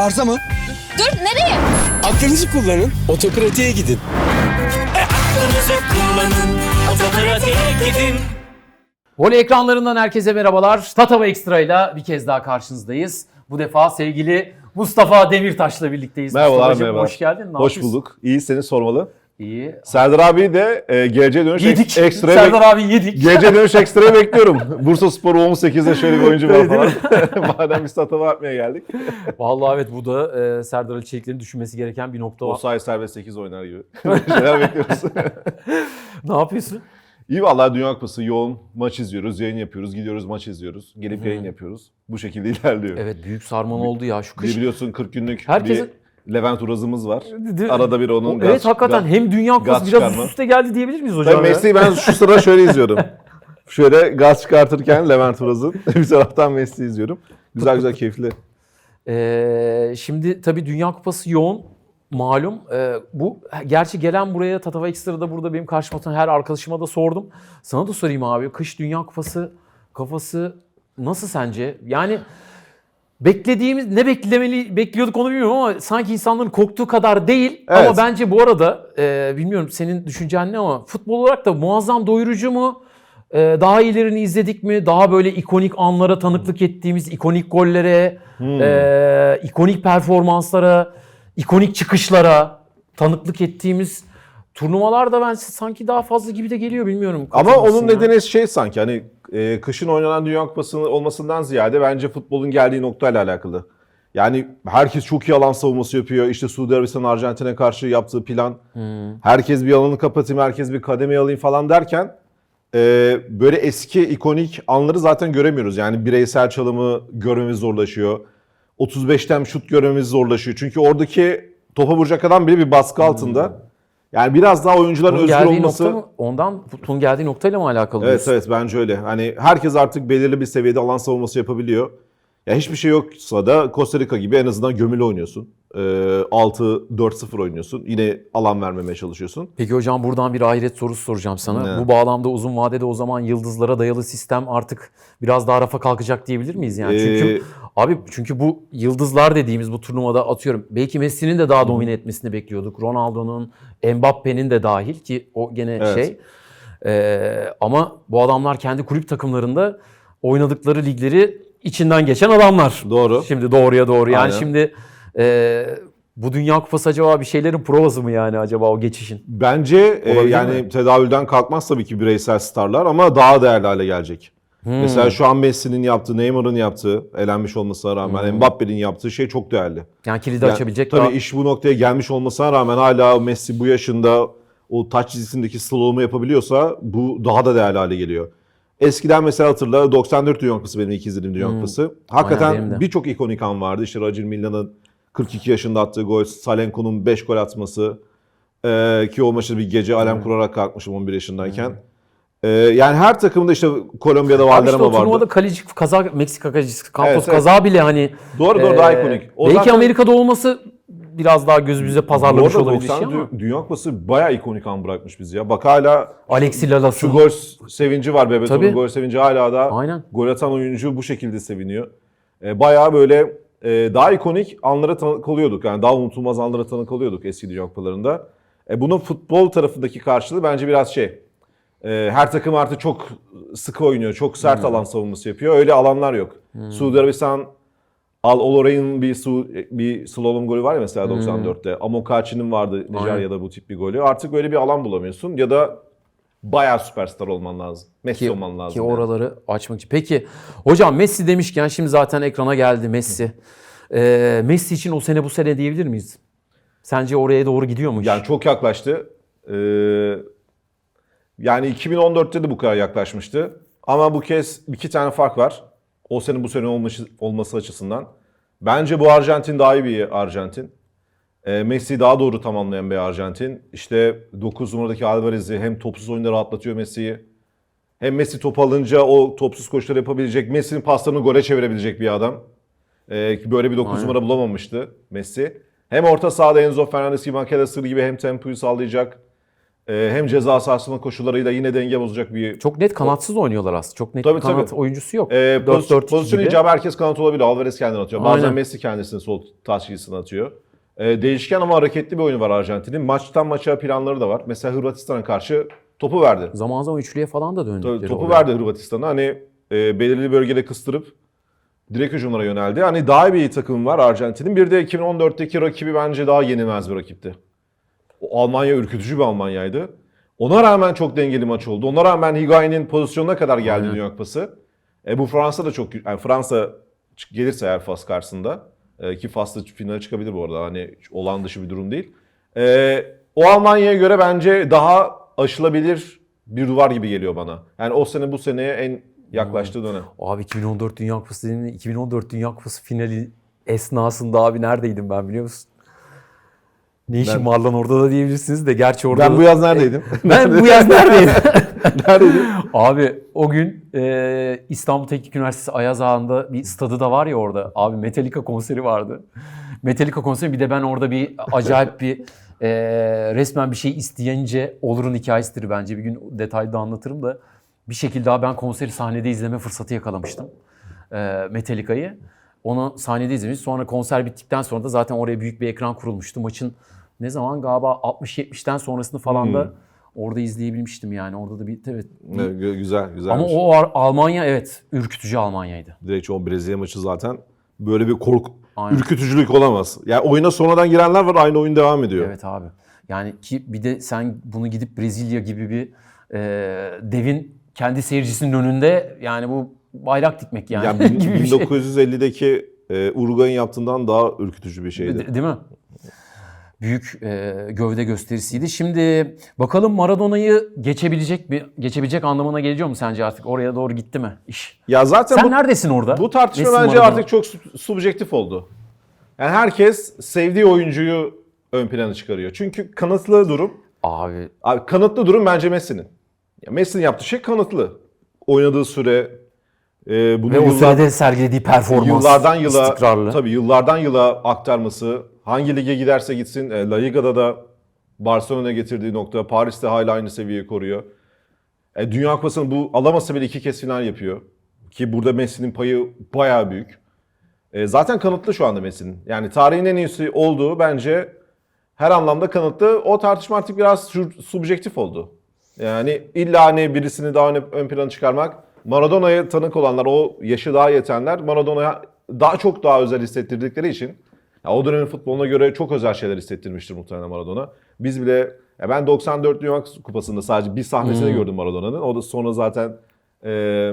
Arıza mı? Dur nereye? Aklınızı kullanın. Otokratiğe gidin. Aklınızı kullanın, otokratiğe gidin. Voley ekranlarından herkese merhabalar. Tatava Ekstra ile bir kez daha karşınızdayız. Bu defa sevgili Mustafa Demirtaş'la birlikteyiz. Merhabalar, Mustafa'cığım, merhabalar. Hoş geldin. Ne Hoş yapıyorsun? bulduk. İyi seni sormalı. İyi. Serdar abi de e, geleceğe dönüş Yedik. ek- ekstraya Serdar abi yedik. Geleceğe dönüş ekstraya bekliyorum. Bursa Spor 18'de şöyle bir oyuncu var falan. Madem biz tatava yapmaya geldik. Vallahi evet bu da e, Serdar Ali Çelikler'in düşünmesi gereken bir nokta O var. sayı serbest 8 oynar gibi. Şeyler bekliyoruz. ne yapıyorsun? İyi vallahi Dünya Kupası yoğun. Maç izliyoruz, yayın yapıyoruz, gidiyoruz maç izliyoruz. Gelip yayın yapıyoruz. Bu şekilde ilerliyor. Evet büyük sarman oldu ya şu kış. biliyorsun 40 günlük Herkesin- bir Levent Uraz'ımız var. De- Arada bir onun O- gaz- evet hakikaten gaz- hem Dünya Kupası biraz çıkarma. üst üste geldi diyebilir miyiz hocam? Ben? Messi'yi ben şu sıra şöyle izliyorum. Şöyle gaz çıkartırken Levent Uraz'ın bir taraftan Messi izliyorum. Güzel güzel keyifli. Ee, şimdi tabii Dünya Kupası yoğun malum. Ee, bu gerçi gelen buraya Tatava Ekstra'da burada benim karşıma oturan her arkadaşıma da sordum. Sana da sorayım abi. Kış Dünya Kupası kafası nasıl sence? Yani beklediğimiz ne beklemeli bekliyorduk onu bilmiyorum ama sanki insanların korktuğu kadar değil. Ama Evet. bence bu arada e, bilmiyorum senin düşüncen ne ama futbol olarak da muazzam doyurucu mu? E, daha ilerini izledik mi? Daha böyle ikonik anlara tanıklık ettiğimiz ikonik gollere, e, ikonik performanslara, ikonik çıkışlara tanıklık ettiğimiz turnuvalar da ben sanki daha fazla gibi de geliyor bilmiyorum. Ama onun ya? nedeni şey sanki hani e, kışın oynanan Dünya Kupası olmasından ziyade bence futbolun geldiği noktayla alakalı. Yani herkes çok iyi alan savunması yapıyor. İşte Suudi Arabistan Arjantin'e karşı yaptığı plan. Herkes bir alanı kapatayım, herkes bir kademe alayım falan derken e, böyle eski ikonik anları zaten göremiyoruz. Yani bireysel çalımı görmemiz zorlaşıyor. 35'ten şut görmemiz zorlaşıyor. Çünkü oradaki topa vuracak adam bile bir baskı altında. Yani biraz daha oyuncuların Bunun özgür olması... nokta mı? Ondan bunun geldiği noktayla mı alakalı? Evet diyorsun? evet bence öyle. Hani herkes artık belirli bir seviyede alan savunması yapabiliyor. Ya hiçbir şey yoksa da Costa Rica gibi en azından gömülü oynuyorsun. Ee, 6-4-0 oynuyorsun. Yine alan vermemeye çalışıyorsun. Peki hocam buradan bir ahiret sorusu soracağım sana. Ne? Bu bağlamda uzun vadede o zaman yıldızlara dayalı sistem artık biraz daha rafa kalkacak diyebilir miyiz yani? Çünkü Ee, abi çünkü bu yıldızlar dediğimiz bu turnuvada atıyorum. Belki Messi'nin de daha domine etmesini bekliyorduk. Ronaldo'nun, Mbappe'nin de dahil ki o gene Evet. şey. Ee, ama bu adamlar kendi kulüp takımlarında oynadıkları ligleri içinden geçen adamlar. Doğru. Şimdi doğruya doğru. Yani Aynen. şimdi e, bu Dünya Kupası acaba bir şeylerin provası mı yani acaba o geçişin? Bence e, yani mi? tedavülden kalkmaz tabii ki bireysel starlar ama daha değerli hale gelecek. Hmm. Mesela şu an Messi'nin yaptığı, Neymar'ın yaptığı, elenmiş olmasına rağmen Mbappe'nin yaptığı şey çok değerli. Yani kilidi Yani açabilecek Tabii daha... iş bu noktaya gelmiş olmasına rağmen hala Messi bu yaşında o taç çizgisindeki slow'umu yapabiliyorsa bu daha da değerli hale geliyor. Eskiden mesela hatırla 94 Dünya Kupası benim ilk izlediğim Dünya Kupası. benim de. Hakikaten birçok ikonik an vardı. İşte Roger Mila'nın 42 yaşında attığı gol, Salenko'nun 5 gol atması. Ee, ki o maçı bir gece alem kurarak kalkmışım 11 yaşındayken. Ee, yani her takımda işte Kolombiya'da Abi işte Valderrama o turnuvada vardı. kaleci kaza Meksika kalecisi Campos Evet, evet. kaza bile hani Doğru doğru e, daha ikonik. O belki zaten- Amerika'da olması biraz daha gözümüze pazarlamış olabilir şey 90 ama. Dü- Dünya Kupası bayağı ikonik an bırakmış bizi ya. Bak hala Alexi Lalas'ın Şu gol sevinci var Bebeto'nun Tabii. gol sevinci hala da Aynen. gol atan oyuncu bu şekilde seviniyor. E, bayağı böyle e, daha ikonik anlara tanık oluyorduk. Yani daha unutulmaz anlara tanık oluyorduk eski Dünya Kupalarında. E, bunun futbol tarafındaki karşılığı bence biraz şey. e, her takım artık çok sıkı oynuyor. Çok sert Hmm. alan savunması yapıyor. Öyle alanlar yok. Suudi Arabistan Al Oloray'ın bir su, bir slalom golü var ya mesela Hmm. 94'te. Amokachi'nin vardı Nijerya'da bu tip bir golü. Artık öyle bir alan bulamıyorsun ya da bayağı süperstar olman lazım. Messi ki, olman lazım. ki yani. oraları açmak için. Peki hocam Messi demişken şimdi zaten ekrana geldi Messi. Ee, Messi için o sene bu sene diyebilir miyiz? Sence oraya doğru gidiyor mu? Yani çok yaklaştı. Ee, yani 2014'te de bu kadar yaklaşmıştı. Ama bu kez iki tane fark var. O sene bu sene olması, olması açısından. Bence bu Arjantin daha iyi bir Arjantin. Ee, Messi daha doğru tamamlayan bir Arjantin. İşte 9 numaradaki Alvarez'i hem topsuz oyunda rahatlatıyor Messi'yi. Hem Messi top alınca o topsuz koşuları yapabilecek, Messi'nin paslarını gole çevirebilecek bir adam. Ki böyle bir 9 Aynen. numara bulamamıştı Messi. Hem orta sahada Enzo Fernandez gibi, McAllister gibi hem tempoyu sağlayacak. E, hem ceza sahasının koşullarıyla yine denge bozacak bir Çok net kanatsız oynuyorlar aslında. Çok net Tabii, kanat tabii. oyuncusu yok. e, 4-4-2 pozisyon, icabı herkes kanat olabilir. Alvarez kendini atıyor. Bazen Aynen. Messi kendisini sol çizgisine atıyor. E, değişken ama hareketli bir oyunu var Arjantin'in. Maçtan maça planları da var. Mesela Hırvatistan'a karşı topu verdi. Zaman zaman üçlüye falan da döndükleri Topu oluyor. verdi Hırvatistan'a. Hani e, belirli bölgede kıstırıp direkt hücumlara yöneldi. Hani daha bir takım var Arjantin'in. Bir de 2014'teki rakibi bence daha yenilmez bir rakipti. O Almanya ürkütücü bir Almanya'ydı. Ona rağmen çok dengeli maç oldu. Ona rağmen Higuain'in pozisyonuna kadar geldi Aynen. Dünya Kupası. E, bu Fransa da çok... Yani Fransa gelirse eğer Fas karşısında e, ki Fas'ta finale çıkabilir bu arada. Hani olan dışı bir durum değil. E, o Almanya'ya göre bence daha aşılabilir bir duvar gibi geliyor bana. Yani o sene bu seneye en yaklaştığı dönem. Abi 2014 Dünya Kupası dediğinde 2014 Dünya Kupası finali esnasında abi neredeydim ben biliyor musun? Ne işim Ben- var lan orada da diyebilirsiniz de gerçi orada Ben bu yaz neredeydim? Ben bu yaz neredeydim? neredeydim? Abi o gün e, İstanbul Teknik Üniversitesi Ayaz Ağa'nda bir stadı da var ya orada. Abi Metallica konseri vardı. Metallica konseri bir de ben orada bir acayip bir e, resmen bir şey isteyince olurun hikayesidir bence. Bir gün detaylı da anlatırım da bir şekilde daha ben konseri sahnede izleme fırsatı yakalamıştım. E, Metallica'yı. Onu sahnede izlemiş. Sonra konser bittikten sonra da zaten oraya büyük bir ekran kurulmuştu. Maçın ne zaman galiba 60-70'ten sonrasını falan da orada izleyebilmiştim yani. Orada da bir evet. Evet, gü- güzel, güzel. ama o Almanya evet ürkütücü Almanya'ydı. Direkt o Brezilya maçı zaten böyle bir korku, Aynen. ürkütücülük olamaz. Yani oyuna sonradan girenler var aynı oyun devam ediyor. Evet abi. Yani ki bir de sen bunu gidip Brezilya gibi bir e, devin kendi seyircisinin önünde yani bu bayrak dikmek yani, Yani bin- gibi bir şey. 1950'deki e, Uruguay'ın yaptığından daha ürkütücü bir şeydi. De- değil mi? Büyük e, gövde gösterisiydi. Şimdi bakalım Maradona'yı geçebilecek mi? Geçebilecek anlamına geliyor mu sence artık? Oraya doğru gitti mi iş? Ya zaten Sen bu, neredesin orada? bu tartışma Messi, bence Maradona. artık çok sub- subjektif oldu. Yani herkes sevdiği oyuncuyu ön plana çıkarıyor. Çünkü kanıtlı durum, Abi abi kanıtlı durum bence Messi'nin. Ya Messi'nin yaptığı şey kanıtlı. Oynadığı süre, e, bunu ve o yıllar- sürede sergilediği performans yıllardan yıla istikrarlı. tabii yıllardan yıla aktarması hangi lige giderse gitsin e, La Liga'da da Barcelona'ya getirdiği nokta Paris'te hala aynı seviyeyi koruyor. E, Dünya Kupası'nı bu alamasa bile iki kez final yapıyor. Ki burada Messi'nin payı bayağı büyük. E, zaten kanıtlı şu anda Messi'nin. Yani tarihin en iyisi olduğu bence her anlamda kanıtlı. O tartışma artık biraz subjektif oldu. Yani illa hani birisini daha ön plana çıkarmak. Maradona'ya tanık olanlar, o yaşı daha yetenler Maradona'ya daha çok daha özel hissettirdikleri için ya o dönemin futboluna göre çok özel şeyler hissettirmiştir muhtemelen Maradona. Biz bile ya ben 94 Dünya Kupası'nda sadece bir sahnesini gördüm Maradona'nın. O da sonra zaten e,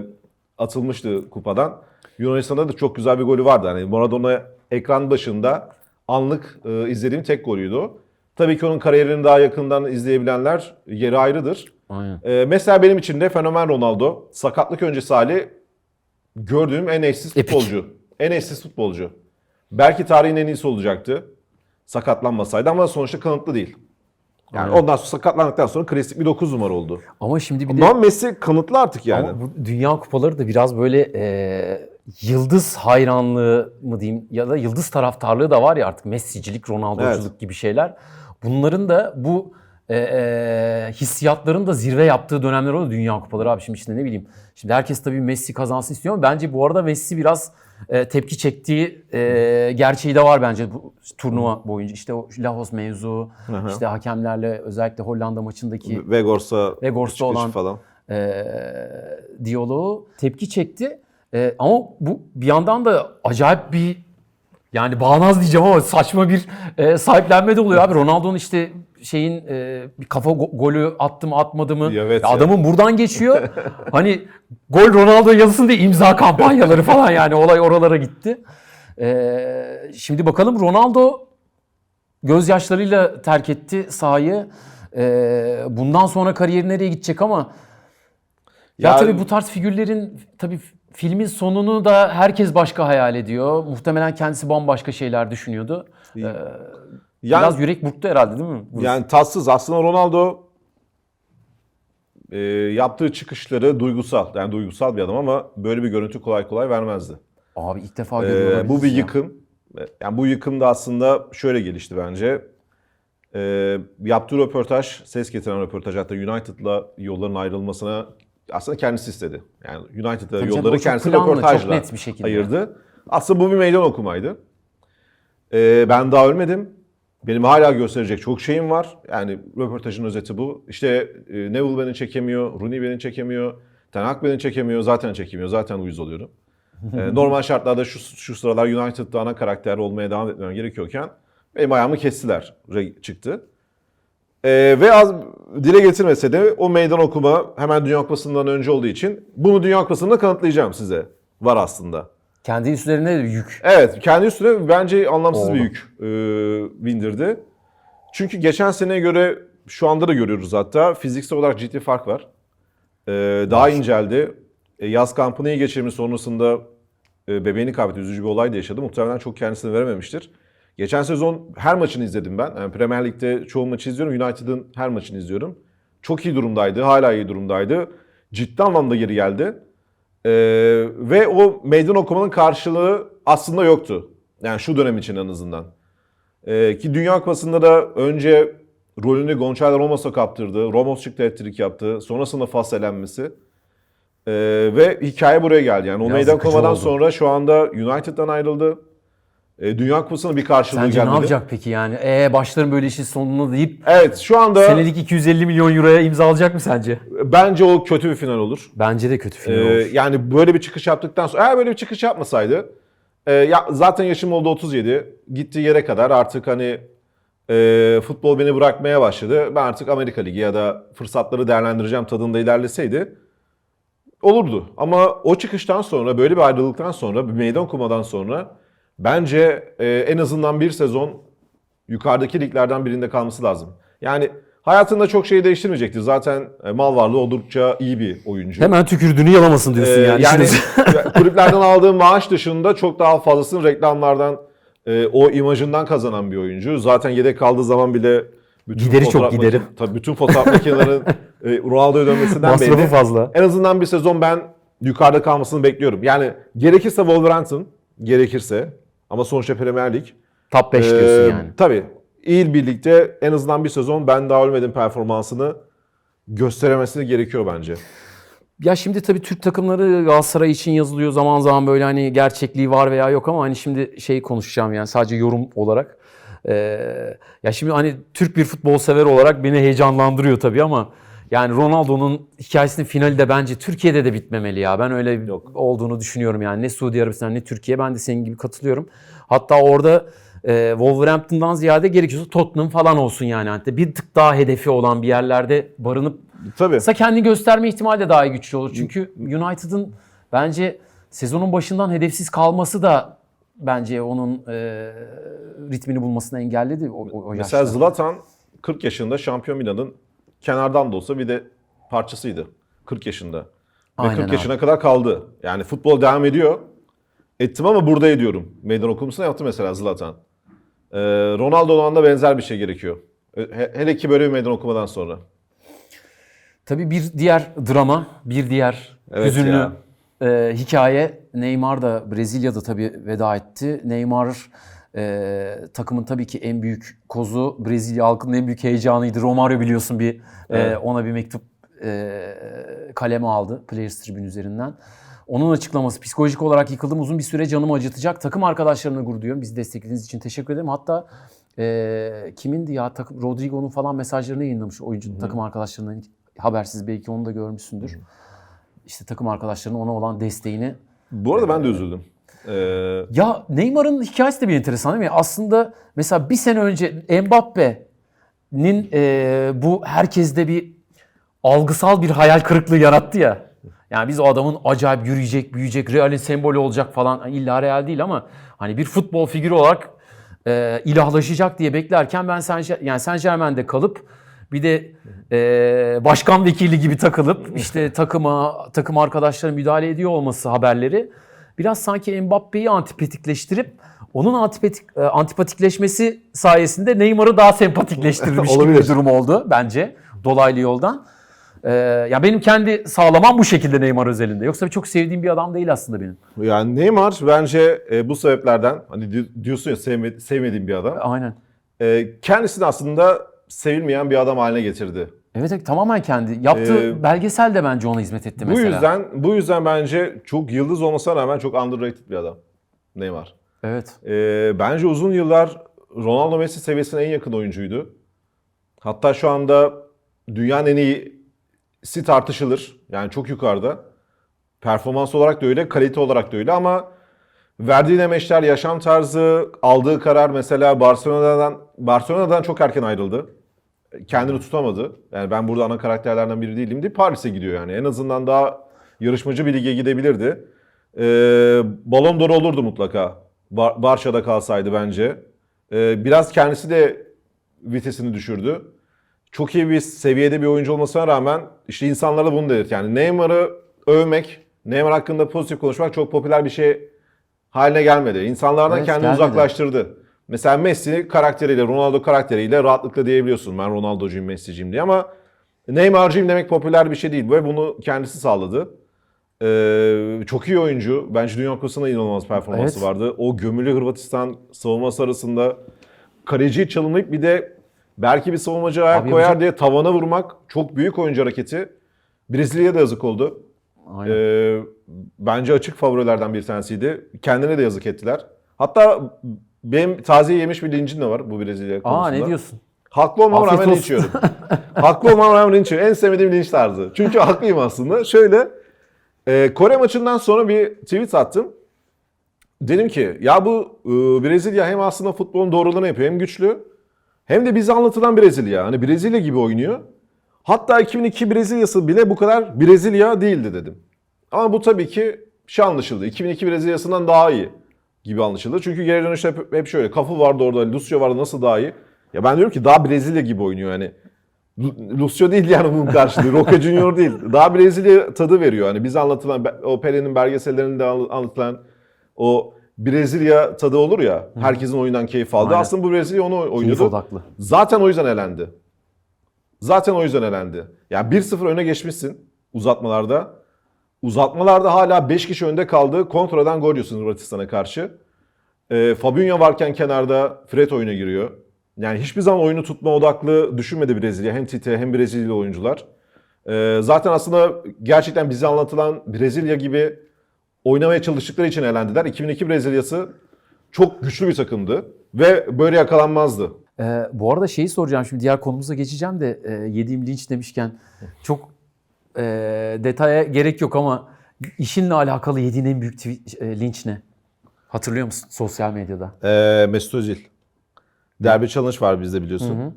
atılmıştı kupadan. Yunanistan'da da çok güzel bir golü vardı. Hani Maradona ekran başında anlık e, izlediğim tek golüydü o. Tabii ki onun kariyerini daha yakından izleyebilenler yeri ayrıdır. Aynen. E, mesela benim için de fenomen Ronaldo. Sakatlık öncesi hali gördüğüm en eşsiz Epik. futbolcu. En eşsiz futbolcu. Belki tarihin en iyisi olacaktı. Sakatlanmasaydı ama sonuçta kanıtlı değil. Yani Aynen. ondan sonra sakatlandıktan sonra klasik bir 9 numara oldu. Ama şimdi bir de Ama Messi kanıtlı artık yani. Ama bu dünya kupaları da biraz böyle e, yıldız hayranlığı mı diyeyim ya da yıldız taraftarlığı da var ya artık Messi'cilik, Ronaldo'culuk Evet. gibi şeyler. Bunların da bu e, e, hissiyatların da zirve yaptığı dönemler oldu dünya kupaları abi. Şimdi işte ne bileyim. Şimdi herkes tabii Messi kazansın istiyor ama bence bu arada Messi biraz e, tepki çektiği e, gerçeği de var bence bu turnuva boyunca. İşte o Lahos mevzu, hı. işte hakemlerle özellikle Hollanda maçındaki Vegors'a Vegors'ta olan- falan. e, diyaloğu tepki çekti. E, ama bu bir yandan da acayip bir yani bağnaz diyeceğim ama saçma bir e, sahiplenme de oluyor abi. Ronaldo'nun işte şeyin e, bir kafa go- golü attı mı atmadı mı? Evet Ya ya. adamın buradan geçiyor. hani gol Ronaldo yazısın diye imza kampanyaları falan yani olay oralara gitti. E, şimdi bakalım Ronaldo gözyaşlarıyla terk etti sahayı. E, bundan sonra kariyeri nereye gidecek ama ya, Ya- tabii bu tarz figürlerin tabii filmin sonunu da herkes başka hayal ediyor. Muhtemelen kendisi bambaşka şeyler düşünüyordu. Ee, Yani, Biraz yürek burktu herhalde değil mi? yani tatsız. Aslında Ronaldo e, yaptığı çıkışları duygusal. Yani duygusal bir adam ama böyle bir görüntü kolay kolay vermezdi. Abi ilk defa Ee, görüyorum. bu bir yıkım. Yani bu yıkım da aslında şöyle gelişti bence. Ee, yaptığı röportaj, ses getiren röportaj hatta United'la yolların ayrılmasına aslında kendisi istedi. Yani United'la Tabii yolları kendisi planlı, çok röportajla net bir şekilde. ayırdı. Aslında bu bir meydan okumaydı. Ee, ben daha ölmedim. Benim hala gösterecek çok şeyim var. Yani röportajın özeti bu. İşte e, Neville beni çekemiyor, Rooney beni çekemiyor, Ten Hag beni çekemiyor, zaten çekemiyor, zaten uyuz oluyorum. Ee, normal şartlarda şu, şu sıralar United'da ana karakter olmaya devam etmem gerekiyorken benim ayağımı kestiler çıktı. Ee, ve az dile getirmese de o meydan okuma hemen Dünya Kupası'ndan önce olduğu için bunu Dünya Kupası'nda kanıtlayacağım size. Var aslında. Kendi üstlerine de yük. Evet, kendi üstüne bence anlamsız Oldu. bir yük e, bindirdi. Çünkü geçen seneye göre şu anda da görüyoruz hatta fiziksel olarak ciddi fark var. E, daha inceldi. E, yaz kampını iyi geçirmiş sonrasında e, bebeğini kaybetti. Üzücü bir olay da yaşadı. Muhtemelen çok kendisini verememiştir. Geçen sezon her maçını izledim ben. Yani Premier Lig'de çoğu maçı izliyorum. United'ın her maçını izliyorum. Çok iyi durumdaydı. Hala iyi durumdaydı. Ciddi anlamda geri geldi. Ee, ve o meydan okumanın karşılığı aslında yoktu. Yani şu dönem için en azından. Ee, ki Dünya Kupası'nda da önce rolünü Gonçalo Ramos'a kaptırdı. Ramos çıktı hat yaptı. Sonrasında Fas elenmesi. Ee, ve hikaye buraya geldi. Yani o Biraz meydan okumadan sonra şu anda United'dan ayrıldı. Ee, Dünya Kupası'nın bir karşılığı Sence gelmedi. ne yapacak peki yani? Ee başlarım böyle işin sonunu deyip Evet şu anda senelik 250 milyon euroya imza alacak mı sence? bence o kötü bir final olur. Bence de kötü film Ee, olur. yani böyle bir çıkış yaptıktan sonra eğer böyle bir çıkış yapmasaydı e, ya zaten yaşım oldu 37 gittiği yere kadar artık hani e, futbol beni bırakmaya başladı. Ben artık Amerika Ligi ya da fırsatları değerlendireceğim tadında ilerleseydi olurdu. Ama o çıkıştan sonra böyle bir ayrılıktan sonra bir meydan okumadan sonra bence e, en azından bir sezon yukarıdaki liglerden birinde kalması lazım. Yani hayatında çok şey değiştirmeyecektir. Zaten e, mal varlığı oldukça iyi bir oyuncu. Hemen tükürdüğünü yalamasın diyorsun Ee, yani. yani İşiniz- kulüplerden aldığı maaş dışında çok daha fazlasını reklamlardan e, o imajından kazanan bir oyuncu. Zaten yedek kaldığı zaman bile bütün Gideri çok fotoğraf gideri. makine- Tabii bütün fotoğraf makinelerinin e, Ronaldo'ya dönmesinden Masrafı belli. fazla. En azından bir sezon ben yukarıda kalmasını bekliyorum. Yani gerekirse Wolverhampton, gerekirse ama sonuçta Premier Lig. Top 5 Ee, diyorsun yani. Tabii. İyi birlikte en azından bir sezon ben daha ölmedim performansını gösteremesini gerekiyor bence. Ya şimdi tabii Türk takımları Galatasaray için yazılıyor zaman zaman böyle hani gerçekliği var veya yok ama hani şimdi şey konuşacağım yani sadece yorum olarak. Ee, ya şimdi hani Türk bir futbol sever olarak beni heyecanlandırıyor tabii ama yani Ronaldo'nun hikayesinin finali de bence Türkiye'de de bitmemeli ya. Ben öyle Yok. olduğunu düşünüyorum yani. Ne Suudi Arabistan ne Türkiye. Ben de senin gibi katılıyorum. Hatta orada e, Wolverhampton'dan ziyade gerekiyorsa Tottenham falan olsun yani. Hatta bir tık daha hedefi olan bir yerlerde barınıp Tabii. Kısa kendini gösterme ihtimali de daha güçlü olur. Çünkü United'ın bence sezonun başından hedefsiz kalması da bence onun e, ritmini bulmasını engelledi o, o, o Mesela yaşta. Zlatan 40 yaşında şampiyon Milan'ın kenardan da olsa bir de parçasıydı. 40 yaşında. Ve Aynen 40 abi. yaşına kadar kaldı. Yani futbol devam ediyor. Ettim ama burada ediyorum. Meydan okumasını yaptı mesela Zlatan. Ee, Ronaldo'dan da benzer bir şey gerekiyor. He- Hele ki böyle bir meydan okumadan sonra. Tabii bir diğer drama, bir diğer Evet hüzünlü ya. e, hikaye. Neymar da Brezilya'da tabii veda etti. Neymar e, takımın tabii ki en büyük kozu, Brezilya halkının en büyük heyecanıydı. Romario biliyorsun bir e, Evet. ona bir mektup e, kaleme aldı Players Tribune üzerinden. Onun açıklaması psikolojik olarak yıkıldım uzun bir süre canımı acıtacak. Takım arkadaşlarımla gurur duyuyorum. Bizi desteklediğiniz için teşekkür ederim. Hatta e, kimindi ya takım Rodrigo'nun falan mesajlarını yayınlamış oyuncu takım arkadaşlarından habersiz belki onu da görmüşsündür. İşte takım arkadaşlarının ona olan desteğini. Bu arada ben de üzüldüm. Ee, Ya Neymar'ın hikayesi de bir enteresan değil mi? Aslında mesela bir sene önce Mbappe'nin e, bu herkeste bir algısal bir hayal kırıklığı yarattı ya. Yani biz o adamın acayip yürüyecek, büyüyecek, Real'in sembolü olacak falan. İlla Real değil ama hani bir futbol figürü olarak e, ilahlaşacak diye beklerken ben Saint, yani Saint Germain'de kalıp bir de e, başkan vekili gibi takılıp işte takıma, takım arkadaşları müdahale ediyor olması haberleri biraz sanki Mbappe'yi antipatikleştirip onun antipatik, e, antipatikleşmesi sayesinde Neymar'ı daha sempatikleştirilmiş gibi bir durum oldu bence dolaylı yoldan. Ee, ya benim kendi sağlamam bu şekilde Neymar özelinde. Yoksa çok sevdiğim bir adam değil aslında benim. yani Neymar bence e, bu sebeplerden hani di- diyorsun ya sevme- sevmediğim bir adam. Aynen. e, kendisini aslında sevilmeyen bir adam haline getirdi. Evet, evet tamamen kendi. Yaptığı Ee, belgesel de bence ona hizmet etti Bu mesela. yüzden bu yüzden bence çok yıldız olmasına rağmen çok underrated bir adam. Neymar. Evet. Ee, bence uzun yıllar Ronaldo Messi seviyesine en yakın oyuncuydu. Hatta şu anda dünyanın en iyisi tartışılır. Yani çok yukarıda. Performans olarak da öyle, kalite olarak da öyle ama verdiği demeçler, yaşam tarzı, aldığı karar mesela Barcelona'dan Barcelona'dan çok erken ayrıldı. Kendini tutamadı. Yani ben burada ana karakterlerden biri değilim diye Paris'e gidiyor yani. En azından daha yarışmacı bir lige gidebilirdi. Ee, Ballon d'Or olurdu mutlaka. Bar- Barça'da kalsaydı bence. Ee, biraz kendisi de vitesini düşürdü. Çok iyi bir seviyede bir oyuncu olmasına rağmen işte insanlara bunu dedir. Yani Neymar'ı övmek, Neymar hakkında pozitif konuşmak çok popüler bir şey haline gelmedi. İnsanlardan Evet, kendini gelmedi. uzaklaştırdı. Mesela Messi karakteriyle, Ronaldo karakteriyle rahatlıkla diyebiliyorsun ben Ronaldo'cuyum, Messi'ciyim diye ama Neymar'cıyım demek popüler bir şey değil ve bunu kendisi sağladı. Ee, çok iyi oyuncu. Bence Dünya Kupası'nda inanılmaz performansı Evet. vardı. O gömülü Hırvatistan savunması arasında kaleciyi çalımlayıp bir de belki bir savunmacı ayak Abi koyar diye tavana vurmak çok büyük oyuncu hareketi. Brezilya'ya da yazık oldu. Aynen. Ee, bence açık favorilerden bir tanesiydi. Kendine de yazık ettiler. Hatta benim taze yemiş bir lincim de var bu Brezilya konusunda. Aa ne diyorsun? Haklı olmama Afiyet rağmen olsun. linç yiyorum. Haklı olmama rağmen linç yiyorum. En sevmediğim linç tarzı. Çünkü haklıyım aslında. Şöyle, e, Kore maçından sonra bir tweet attım. Dedim ki ya bu e, Brezilya hem aslında futbolun doğrularını yapıyor hem güçlü hem de bize anlatılan Brezilya. Hani Brezilya gibi oynuyor. Hatta 2002 Brezilya'sı bile bu kadar Brezilya değildi dedim. Ama bu tabii ki şey anlaşıldı. 2002 Brezilya'sından daha iyi gibi anlaşıldı. Çünkü geri dönüşte hep, hep şöyle. Kafu vardı orada, Lucio vardı nasıl daha iyi? Ya ben diyorum ki daha Brezilya gibi oynuyor yani. Lu- Lucio değil yani bunun karşılığı. Roca Junior değil. Daha Brezilya tadı veriyor. Hani bize anlatılan, o Pelé'nin belgesellerinde anla- anlatılan o Brezilya tadı olur ya. Herkesin oyundan keyif aldı. Aynen. Aslında bu Brezilya onu Keyif oynuyordu. odaklı. Zaten o yüzden elendi. Zaten o yüzden elendi. Yani 1-0 öne geçmişsin uzatmalarda. Uzatmalarda hala 5 kişi önde kaldı. Kontradan gol yiyorsun Hırvatistan'a karşı. Ee, Fabinho varken kenarda Fred oyuna giriyor. Yani hiçbir zaman oyunu tutma odaklı düşünmedi Brezilya. Hem Tite hem Brezilyalı oyuncular. Ee, zaten aslında gerçekten bize anlatılan Brezilya gibi oynamaya çalıştıkları için elendiler. 2002 Brezilyası çok güçlü bir takımdı. Ve böyle yakalanmazdı. Ee, bu arada şeyi soracağım şimdi diğer konumuza geçeceğim de e, yediğim linç demişken çok e, detaya gerek yok ama işinle alakalı yediğin en büyük tweet- e, linç ne? Hatırlıyor musun sosyal medyada? Ee, Mesut Özil. Derbi Challenge var bizde biliyorsun.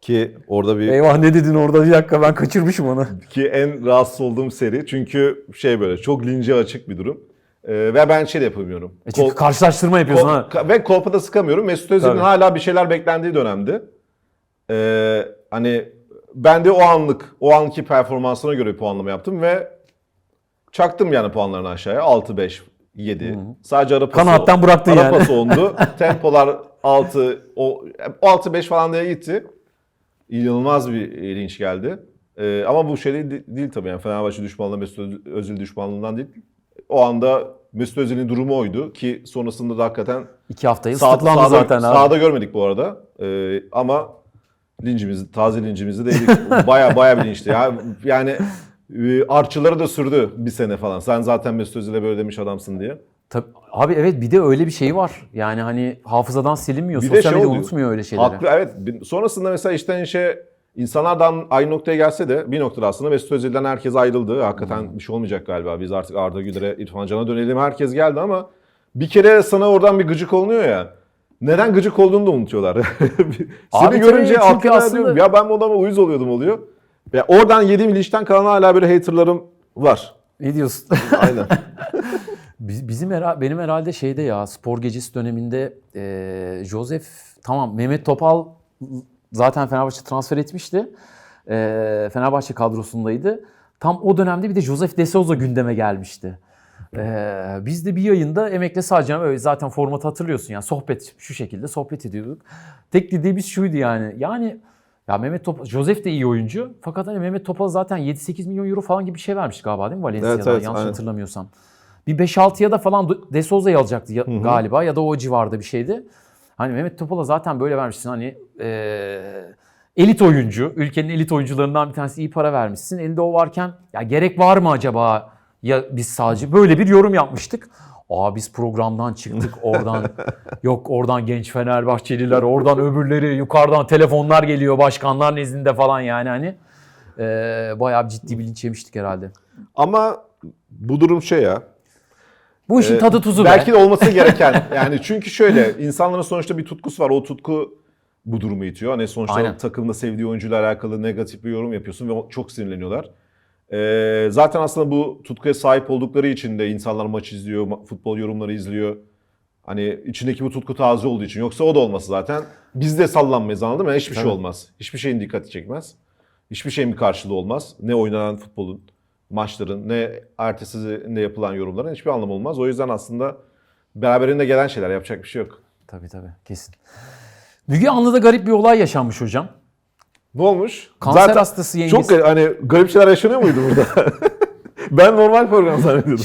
Ki orada bir Eyvah ne dedin orada bir dakika ben kaçırmışım onu. ki en rahatsız olduğum seri. Çünkü şey böyle çok lince açık bir durum. Ee, ve ben şey de yapamıyorum. E çünkü Kol- karşılaştırma yapıyorsun kol- ha. ve kolpa da sıkamıyorum. Mesut Özil'in hala bir şeyler beklendiği dönemdi. Ee, hani ben de o anlık, o anki performansına göre puanlama yaptım ve çaktım yani puanlarını aşağıya. 6, 5, 7. Sadece ara pası, Kanattan bıraktın ara yani. pası ondu. Tempolar 6, o 6, 5 falan diye gitti. İnanılmaz bir linç geldi. Ee, ama bu şey değil, değil tabii yani Fenerbahçe düşmanlığı Mesut Öz- Özil düşmanlığından değil. O anda Mesut Özil'in durumu oydu ki sonrasında da hakikaten İki haftayı sağda, sağda, zaten abi. sahada görmedik bu arada. Ee, ama lincimizi, taze lincimizi de yedik. baya baya bir linçti. Ya, yani e, artçıları da sürdü bir sene falan. Sen zaten Mesut Özil'e böyle demiş adamsın diye. Tabii, abi evet bir de öyle bir şey var. Yani hani hafızadan silinmiyor. Bir Sosyal şey medya oluyor. unutmuyor öyle şeyleri. Haklı evet. Sonrasında mesela işten işe insanlardan aynı noktaya gelse de bir noktada aslında Mesut Özil'den herkes ayrıldı. Hakikaten bir şey olmayacak galiba. Biz artık Arda Güler'e, İrfan Can'a dönelim. Herkes geldi ama bir kere sana oradan bir gıcık olunuyor ya. Neden gıcık olduğunu da unutuyorlar. Seni Abi görünce tabii, çünkü aklına aslında- diyorum, ya ben bu adama uyuz oluyordum oluyor. Ve oradan yediğim linçten kalan hala böyle haterlarım var. Ne diyorsun? Aynen. Biz- Bizim hera- benim herhalde şeyde ya spor gecesi döneminde e, Joseph tamam Mehmet Topal zaten Fenerbahçe transfer etmişti. E, Fenerbahçe kadrosundaydı. Tam o dönemde bir de Joseph De Souza gündeme gelmişti. E, biz de bir yayında Emekle sadece öyle zaten formatı hatırlıyorsun yani sohbet şu şekilde sohbet ediyorduk. Tek dediğimiz şuydu yani. Yani ya Mehmet Topal, Joseph de iyi oyuncu. Fakat hani Mehmet Topal zaten 7-8 milyon euro falan gibi bir şey vermiş galiba değil mi Valencia'da Evet, evet, yanlış aynen. hatırlamıyorsam. Bir 5-6'ya da falan De Souza'yı alacaktı ya- galiba ya da o civarda bir şeydi. Hani Mehmet Topal'a zaten böyle vermişsin hani eee, elit oyuncu, ülkenin elit oyuncularından bir tanesi iyi para vermişsin. Elinde o varken ya gerek var mı acaba ya biz sadece böyle bir yorum yapmıştık. Aa biz programdan çıktık oradan yok oradan genç Fenerbahçeliler oradan öbürleri yukarıdan telefonlar geliyor başkanlar nezdinde falan yani hani eee bayağı ciddi bir linç yemiştik herhalde. Ama bu durum şey ya. Bu işin e, tadı tuzu belki be. de olması gereken. Yani çünkü şöyle insanların sonuçta bir tutkusu var. O tutku bu durumu itiyor. Hani sonuçta Aynen. takımda sevdiği oyuncuyla alakalı negatif bir yorum yapıyorsun ve çok sinirleniyorlar. Ee, zaten aslında bu tutkuya sahip oldukları için de insanlar maç izliyor, futbol yorumları izliyor. Hani içindeki bu tutku taze olduğu için. Yoksa o da olması zaten. Biz de sallanmayız anladın mı? Hiçbir şey Tabii. olmaz. Hiçbir şeyin dikkati çekmez. Hiçbir şeyin bir karşılığı olmaz. Ne oynanan futbolun, maçların, ne ertesinde yapılan yorumların hiçbir anlamı olmaz. O yüzden aslında beraberinde gelen şeyler yapacak bir şey yok. Tabii tabii kesin. Müge Anlı'da garip bir olay yaşanmış hocam. Ne olmuş? Kanser hastası yengesi. Çok hani garip şeyler yaşanıyor muydu burada? ben normal program zannediyordum.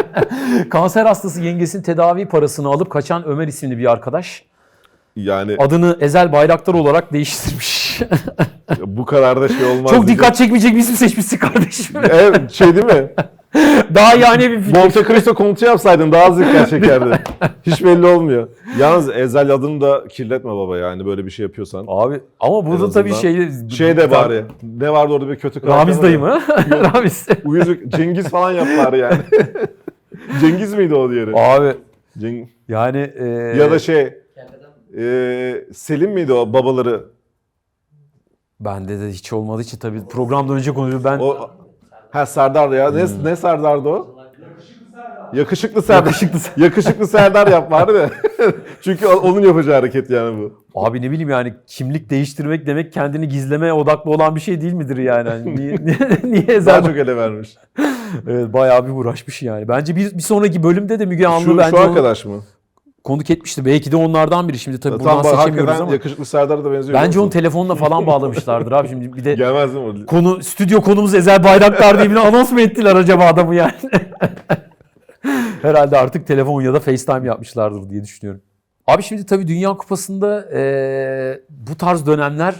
Kanser hastası yengesinin tedavi parasını alıp kaçan Ömer isimli bir arkadaş Yani adını Ezel Bayraktar olarak değiştirmiş. bu kadar da şey olmaz. Çok diye. dikkat çekmeyecek bir isim seçmişsin kardeşim. Evet şey değil mi? Daha yani bir fikir. Monte Cristo komutu yapsaydın daha az dikkat çekerdi. Hiç belli olmuyor. Yalnız Ezel adını da kirletme baba yani böyle bir şey yapıyorsan. Abi ama burada tabii azından şey... Şey de bari. Ne vardı orada bir kötü karakter Ramiz var dayı ya. mı? Ramiz. Uyuzuk Cengiz falan yaptılar yani. Cengiz miydi o diğeri? Abi Ceng- yani... e, Ya da şey e, Selim miydi o babaları? Bende de hiç olmadığı için tabii programdan önce konuşuyorum. Ben O ha Serdar ya. Ne, Hmm. ne Serdar'dı o? Yakışıklı Serdar. Yakışıklı Serdar. Yakışıklı Serdar yap bari de. Çünkü onun yapacağı hareket yani bu. Abi ne bileyim yani kimlik değiştirmek demek kendini gizlemeye odaklı olan bir şey değil midir yani? Hani niye, niye, niye Daha Ezel çok ele vermiş. Evet bayağı bir uğraşmış yani. Bence bir, bir sonraki bölümde de Müge Anlı Şu, bence şu onu arkadaş mı? Konuk etmişti. Belki de onlardan biri. Şimdi tabii buradan Tam seçemiyoruz ama. yakışıklı Serdar'a da benziyor. Bence onu telefonla falan bağlamışlardır abi. Şimdi bir de Gelmez değil mi? o? konu stüdyo konumuz Ezel Bayraktar diye bir anons mu ettiler acaba adamı yani? Herhalde artık telefon ya da FaceTime yapmışlardır diye düşünüyorum. Abi şimdi tabii Dünya Kupası'nda eee, bu tarz dönemler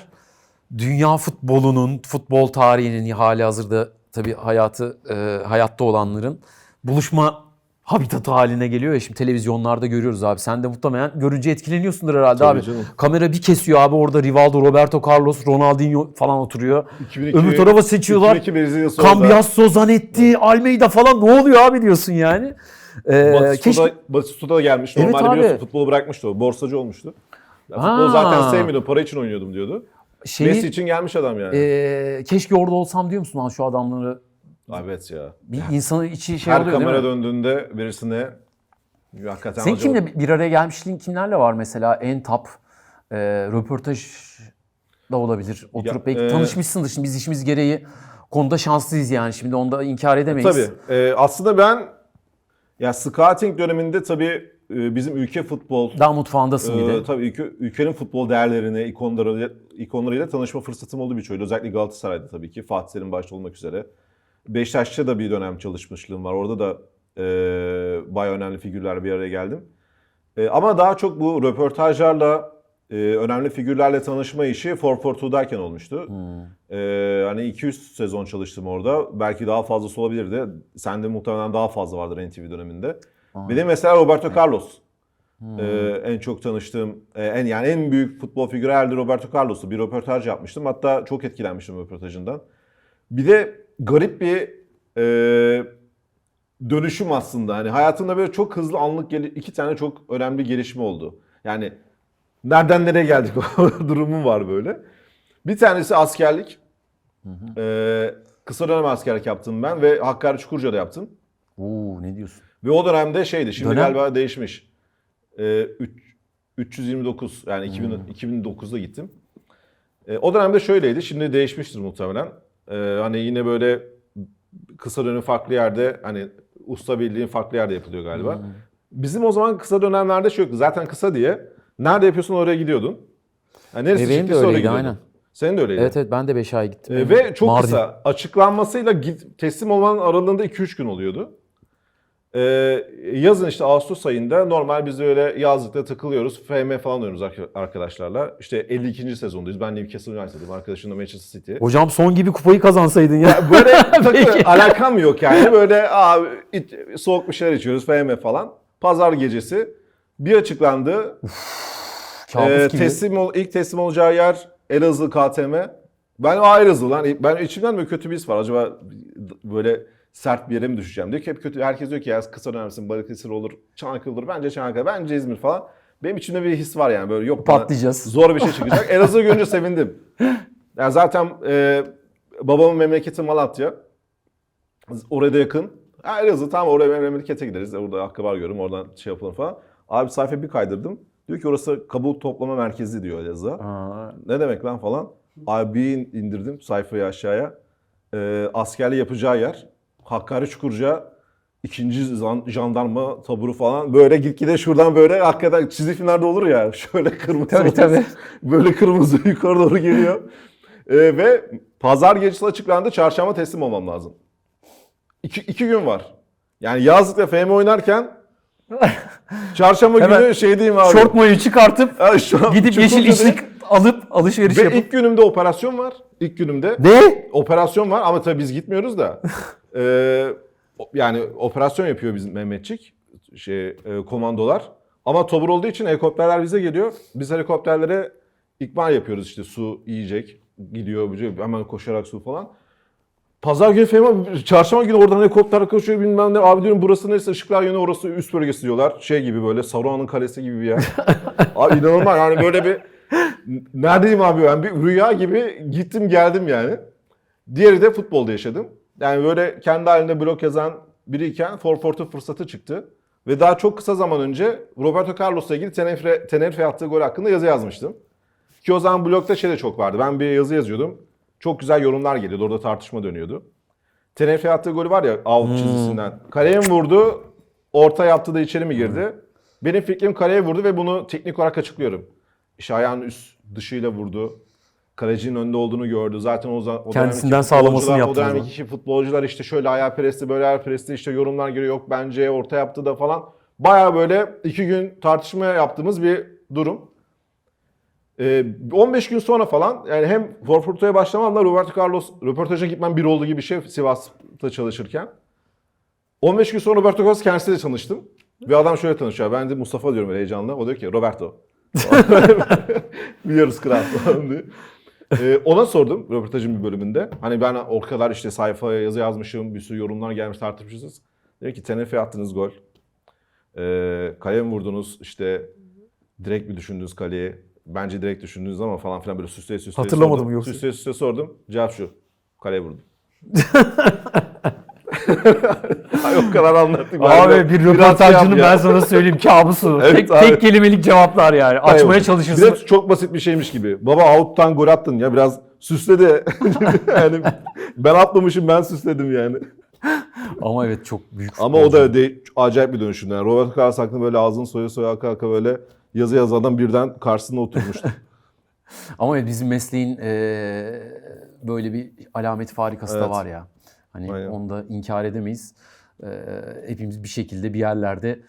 dünya futbolunun, futbol tarihinin hali hazırda tabii hayatı eee, hayatta olanların buluşma habitatı haline geliyor ya şimdi televizyonlarda görüyoruz abi. Sen de muhtemelen görünce etkileniyorsundur herhalde Tabii abi. canım. Kamera bir kesiyor abi orada Rivaldo, Roberto Carlos, Ronaldinho falan oturuyor. 2002 Öbür tarafa seçiyorlar. 2002 Brezilya'sı orada. Cambiasso, Zanetti, Almeida falan ne oluyor abi diyorsun yani. Ee, Batistuta, keşke Batistuta da gelmiş. Evet Normalde abi. biliyorsun futbolu bırakmıştı o. Borsacı olmuştu. Ya Ha. futbolu zaten sevmiyordum. Para için oynuyordum diyordu. şeyi, Messi için gelmiş adam yani. ee, keşke orada olsam diyor musun lan şu adamları? Evet ya. Bir insanın içi şey Her oluyor değil kamera döndüğünde birisine hakikaten Senin hoca- kimle bir araya gelmişliğin kimlerle var mesela en top e, röportaj da olabilir. Oturup Ya, belki e, tanışmışsındır. Şimdi biz işimiz gereği konuda şanslıyız yani. Şimdi onu da inkar edemeyiz. Tabii. Ee, aslında ben ya scouting döneminde tabii e, bizim ülke futbol Daha mutfağındasın bir Ee, de. tabii ülke, ülkenin futbol değerlerine, ikonları, ikonlarıyla tanışma fırsatım oldu birçoğuyla. Özellikle Galatasaray'da tabii ki. Fatih Terim başta olmak üzere. Beşiktaş'ta da bir dönem çalışmışlığım var. Orada da e, bayağı önemli figürlerle bir araya geldim. E, ama daha çok bu röportajlarla, e, önemli figürlerle tanışma işi 442'dayken olmuştu. E, hani 200 sezon çalıştım orada. Belki daha fazlası olabilirdi. Sende muhtemelen daha fazla vardır NTV döneminde. Bir de mesela Roberto Carlos. Ee, en çok tanıştığım, e, en yani en büyük futbol figürü herhalde Roberto Carlos'tu. Bir röportaj yapmıştım. Hatta çok etkilenmiştim röportajından. Bir de garip bir e, dönüşüm aslında. Hani hayatımda böyle çok hızlı anlık gel- iki tane çok önemli gelişme oldu. Yani nereden nereye geldik o durumum var böyle. Bir tanesi askerlik. Ee, kısa dönem askerlik yaptım ben ve Hakkari Çukurca'da yaptım. Oo ne diyorsun? Ve o dönemde şeydi, şimdi Dönem? galiba değişmiş. Ee, üç- 329 yani 2000, 2009'da gittim. Ee, o dönemde şöyleydi, şimdi değişmiştir muhtemelen. Ee, hani yine böyle kısa dönem farklı yerde, hani usta bildiğin farklı yerde yapılıyor galiba. Bizim o zaman kısa dönemlerde şey yoktu. Zaten kısa diye nerede yapıyorsun oraya gidiyordun. Yani neresi E, benim de öyleydi, gidiyordun. aynen. Senin de öyleydi. Evet evet ben de 5 ay gittim. Ee, ve çok Mardin. kısa. Açıklanmasıyla git, teslim olmanın aralığında 2-3 gün oluyordu. Ee, yazın işte Ağustos ayında normal biz öyle yazlıkta takılıyoruz. FM falan oynuyoruz ark- arkadaşlarla. İşte 52. sezondayız. Ben Newcastle United'ım. Arkadaşım da Manchester City. Hocam son gibi kupayı kazansaydın ya. Böyle takı, alakam yok yani. Böyle abi, iç- soğuk bir şeyler içiyoruz FM falan. Pazar gecesi bir açıklandı. Ee, teslim ol, ilk teslim olacağı yer Elazığ KTM. Ben Elazığ lan. Ben içimden böyle kötü bir his var. Acaba böyle sert bir yere mi düşeceğim? Diyor ki hep kötü. Herkes diyor ki ya kısa dönersin, Balıkesir olur, Çanakkale olur. Bence Çanakkale, bence İzmir falan. Benim içimde bir his var yani böyle yok Patlayacağız. Zor bir şey çıkacak. Elazığ görünce sevindim. Yani zaten e, babamın memleketi Malatya. Oraya da yakın. Ha, Elazığ tamam oraya memlekete gideriz. Orada akraba görürüm oradan şey yapalım falan. Abi sayfayı bir kaydırdım. Diyor ki orası kabul toplama merkezi diyor Elazığ. Ne demek lan falan. Abi indirdim sayfayı aşağıya. Ee, askerli yapacağı yer. Hakkari Çukurca ikinci jandarma taburu falan. Böyle gitgide şuradan böyle hakikaten çizgi filmlerde olur ya. Şöyle kırmızı. Tabii, tabii. Böyle kırmızı yukarı doğru geliyor. Ee, ve pazar gecesi açıklandı. Çarşamba teslim olmam lazım. İki, iki gün var. Yani yazlıkta FM oynarken çarşamba Hemen günü şey diyeyim abi. Şort mayoyu çıkartıp şu gidip yeşil içlik alıp alışveriş Ve yapıp. ilk günümde operasyon var. İlk günümde Ne? operasyon var ama tabii biz gitmiyoruz da. Ee, yani operasyon yapıyor bizim Mehmetçik. Şey, e, komandolar. Ama tobur olduğu için helikopterler bize geliyor. Biz helikopterlere ikmal yapıyoruz işte su, yiyecek. Gidiyor hemen koşarak su falan. Pazar günü falan, çarşamba günü oradan helikopter koşuyor bilmem ne. Abi diyorum burası neresi? Işıklar yönü orası üst bölgesi diyorlar. Şey gibi böyle Sauron'un kalesi gibi bir yer. abi inanılmaz yani böyle bir neredeyim abi ben bir rüya gibi gittim geldim yani. Diğeri de futbolda yaşadım. Yani böyle kendi halinde blog yazan biriyken Forfort'un fırsatı çıktı. Ve daha çok kısa zaman önce Roberto Carlos'la ilgili Tenerife, Tenerife attığı gol hakkında yazı yazmıştım. Ki o zaman blogda şey de çok vardı. Ben bir yazı yazıyordum. Çok güzel yorumlar geliyordu. Orada tartışma dönüyordu. Tenerife attığı golü var ya out çizgisinden. Kaleye mi vurdu? Orta yaptı da içeri mi girdi? Benim fikrim kaleye vurdu ve bunu teknik olarak açıklıyorum. İşte ayağının üst dışıyla vurdu. Kalecinin önünde olduğunu gördü. Zaten o, zaman o Kendisinden sağlamasını yaptı o dönemki futbolcular işte şöyle ayağı presti, böyle ayağı presti işte yorumlar geliyor. Yok bence orta yaptı da falan. Baya böyle iki gün tartışma yaptığımız bir durum. Ee, 15 gün sonra falan yani hem Forforto'ya başlamamla Roberto Carlos röportaja gitmem bir oldu gibi bir şey Sivas'ta çalışırken. 15 gün sonra Roberto Carlos kendisiyle tanıştım. Bir adam şöyle tanışıyor. Ben de Mustafa diyorum böyle heyecanla. O diyor ki Roberto. Biliyoruz kral falan diye. Ee, ona sordum röportajın bir bölümünde. Hani ben o kadar işte sayfaya yazı yazmışım, bir sürü yorumlar gelmiş tartışmışız. Dedi ki Tenerife attınız gol. Ee, kaleye mi vurdunuz? İşte direkt mi düşündünüz kaleye? Bence direkt düşündünüz ama falan filan böyle süsleye süsleye Hatırlamadım sordum. yoksa. Süsleye süsleye sordum. Cevap şu. Kaleye vurdum. Ay, o kadar anlattım. Ben Abi de bir röportajcının şey yap ben sana söyleyeyim kabusu. Evet, tek, abi. tek kelimelik cevaplar yani. Açmaya Hayır. çalışırsın. Bir de çok basit bir şeymiş gibi. Baba out'tan gol attın ya biraz süsle de. yani ben atmamışım ben süsledim yani. Ama evet çok büyük Ama o da de, acayip bir dönüşüm. Yani Roberto Carlos hakkında böyle ağzını soya soya aka aka böyle yazı adam birden karşısına oturmuştu. Ama evet, bizim mesleğin eee, böyle bir alameti farikası da Evet. var ya. Hani Aynen. onu da inkar edemeyiz. Eee, hepimiz bir şekilde bir yerlerde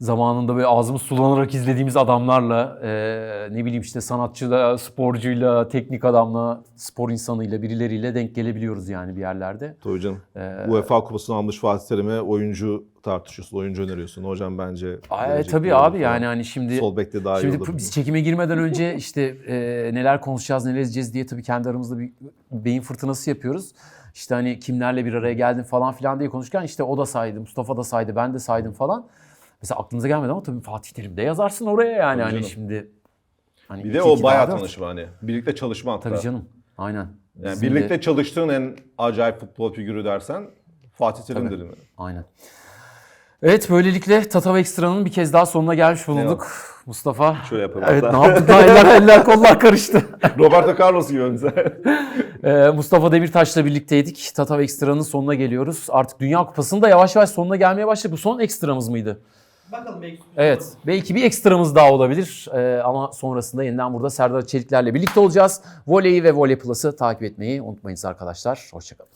zamanında böyle ağzımız sulanarak izlediğimiz adamlarla eee, ne bileyim işte sanatçıyla, sporcuyla, teknik adamla, spor insanıyla, birileriyle denk gelebiliyoruz yani bir yerlerde. Tabii canım. Ee, UEFA kupasını almış Fatih Terim'e oyuncu tartışıyorsun, oyuncu öneriyorsun. Hocam bence... Ay, tabii abi falan. yani hani şimdi Sol bekte daha iyi Şimdi olur. biz çekime girmeden önce işte e, neler konuşacağız, neler edeceğiz diye tabii kendi aramızda bir beyin fırtınası yapıyoruz. İşte hani kimlerle bir araya geldin falan filan diye konuşurken işte o da saydı, Mustafa da saydı, ben de saydım falan. Mesela aklımıza gelmedi ama tabii Fatih Terim de yazarsın oraya yani hani şimdi. Hani Bir de o bayağı tanışma hani. Birlikte çalışma hatta. Tabii canım. Aynen. Yani Bizim de- birlikte çalıştığın en acayip futbol figürü dersen Fatih Terim Tabii. dedim. yani. Aynen. Evet böylelikle Tatav Ekstra'nın bir kez daha sonuna gelmiş bulunduk. Mustafa. Şöyle yapalım Evet hatta. ne yaptık daha eller, eller kollar karıştı. Roberto Carlos gibi önce. Ee, Mustafa Demirtaş'la birlikteydik. Tatav Ekstra'nın sonuna geliyoruz. Artık Dünya Kupası'nın da yavaş yavaş sonuna gelmeye başladı. Bu son ekstramız mıydı? Bakalım belki Evet. Belki bir ekstramız daha olabilir. Ee, ama sonrasında yeniden burada Serdar Çelikler'le birlikte olacağız. Voleyi ve Voley Plus'ı takip etmeyi unutmayınız arkadaşlar. Hoşçakalın.